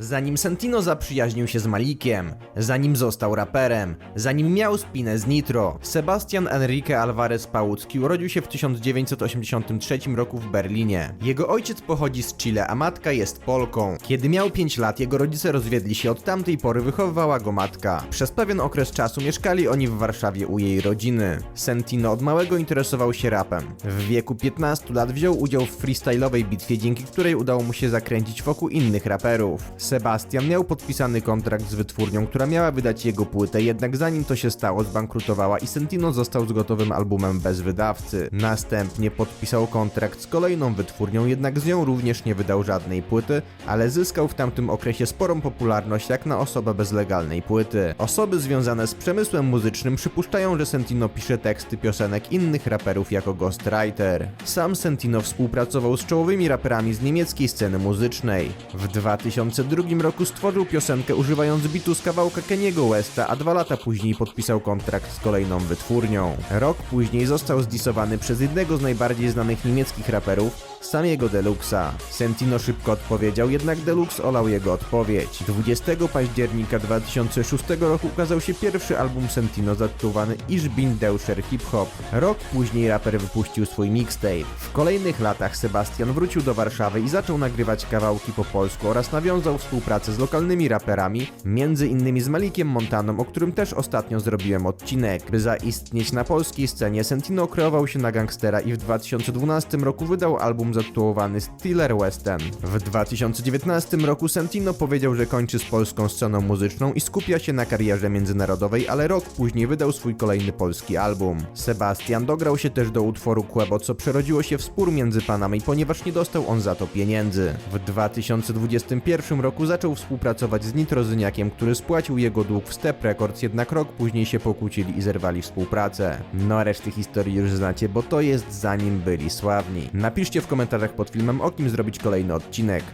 Zanim Sentino zaprzyjaźnił się z Malikiem, zanim został raperem, zanim miał spinę z Nitro, Sebastian Enrique Alvarez Pałucki urodził się w 1983 roku w Berlinie. Jego ojciec pochodzi z Chile, a matka jest Polką. Kiedy miał 5 lat, jego rodzice rozwiedli się, od tamtej pory wychowywała go matka. Przez pewien okres czasu mieszkali oni w Warszawie u jej rodziny. Sentino od małego interesował się rapem. W wieku 15 lat wziął udział w freestyle'owej bitwie, dzięki której udało mu się zakręcić wokół innych raperów. Sebastian miał podpisany kontrakt z wytwórnią, która miała wydać jego płytę, jednak zanim to się stało, zbankrutowała i Sentino został z gotowym albumem bez wydawcy. Następnie podpisał kontrakt z kolejną wytwórnią, jednak z nią również nie wydał żadnej płyty, ale zyskał w tamtym okresie sporą popularność jak na osobę bez legalnej płyty. Osoby związane z przemysłem muzycznym przypuszczają, że Sentino pisze teksty piosenek innych raperów jako ghostwriter. Sam Sentino współpracował z czołowymi raperami z niemieckiej sceny muzycznej. W 2002 roku stworzył piosenkę używając bitu z kawałka Keniego Westa, a dwa lata później podpisał kontrakt z kolejną wytwórnią. Rok później został zdisowany przez jednego z najbardziej znanych niemieckich raperów, samego Deluxa. Sentino szybko odpowiedział, jednak Deluxe olał jego odpowiedź. 20 października 2006 roku ukazał się pierwszy album Sentino zatytułowany Ich bin Deutscher Hip Hop. Rok później raper wypuścił swój mixtape. W kolejnych latach Sebastian wrócił do Warszawy i zaczął nagrywać kawałki po polsku oraz nawiązał współpracę z lokalnymi raperami, między innymi z Malikiem Montaną, o którym też ostatnio zrobiłem odcinek. By zaistnieć na polskiej scenie, Sentino kreował się na gangstera i w 2012 roku wydał album zatytułowany Stiller Western. W 2019 roku Sentino powiedział, że kończy z polską sceną muzyczną i skupia się na karierze międzynarodowej, ale rok później wydał swój kolejny polski album. Sebastian dograł się też do utworu Quebo, co przerodziło się w spór między panami, ponieważ nie dostał on za to pieniędzy. W 2021 roku zaczął współpracować z Nitrozyniakiem, który spłacił jego dług w Step Records, jednak rok później się pokłócili i zerwali współpracę. No reszty historii już znacie, bo to jest zanim byli sławni. Napiszcie w komentarzach pod filmem, o kim zrobić kolejny odcinek.